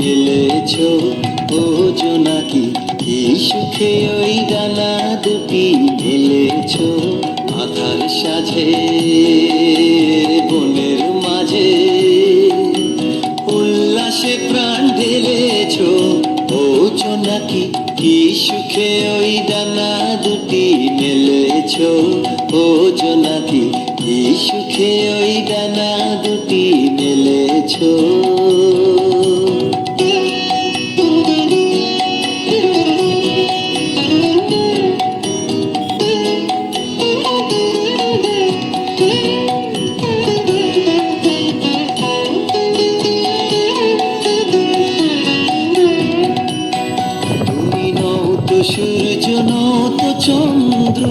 মেলেছ? ও জোনাকি কি সুখে ওই ডানা দুটি মেলেছ? আধার সাঝে, বনের মাঝে। উল্লাসে প্রাণ ঢেলেছ। ও জোনাকি কি সুখে ওই ডানা দুটি মেলেছ? ও জোনাকি কি সুখে ওই ডানা দুটি মেলেছ তুমি সূর্য নও তো চন্দ্র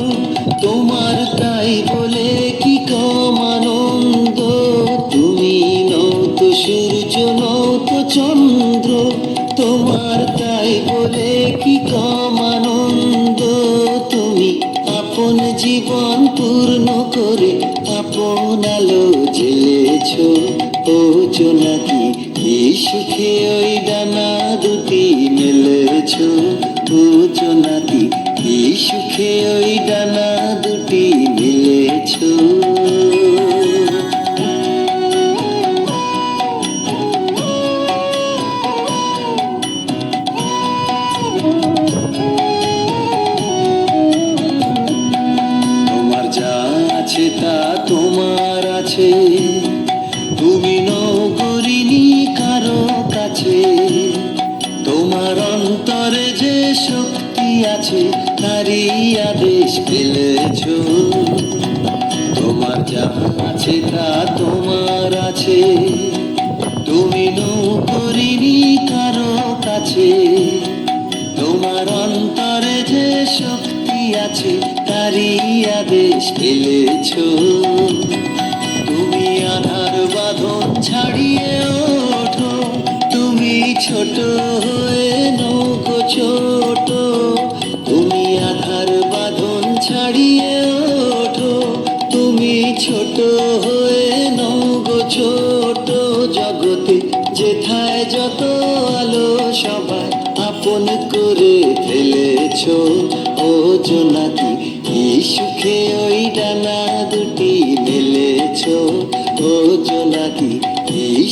তোমার তাই বলে চন্দ্র, তোমার তাই বলে কি কম আনন্দ তুমি আপন জীবন পূর্ণ করে আপন আলো জেলেছ ও জোনাকি কি সুখে ওই ডানা দুটি মেলেছ ও জোনাকি কি সুখে ওই ডানা আছে তুমি নগরিনী কারও কাছে। তোমার অন্তরে যে শক্তি আছে তারই আদেশ পেলেছ তোমার যা আছে তা তোমার আছে। তুমি নৌকরিনি কারও কাছে। তোমার অন্তরে যে শক্তি আছে তারই আদেশ পেলেছ আধার ছাড়িয়ে ওঠো। তুমি ছোট হয়ে নৌকো ছোট। তুমি আধার বাঁধন ছাড়িয়ে ওঠো। তুমি ছোট হয়ে নৌকো ছোট। জগতে যেথায় যত আলো, সবাই আপন করে ফেলেছ। ও জোনাকি কি সুখে ওই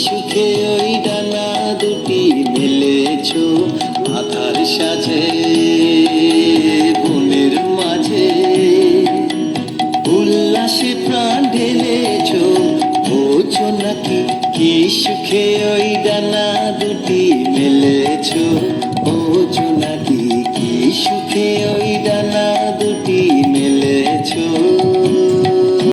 সুখে ওই ডানা দুটি মেলেছ আধার সাজে, বনের মাঝে। উল্লাসে প্রাণ ঢেলেছ বোঝো নাকি কি সুখে ওই ডানা দুটি মেলে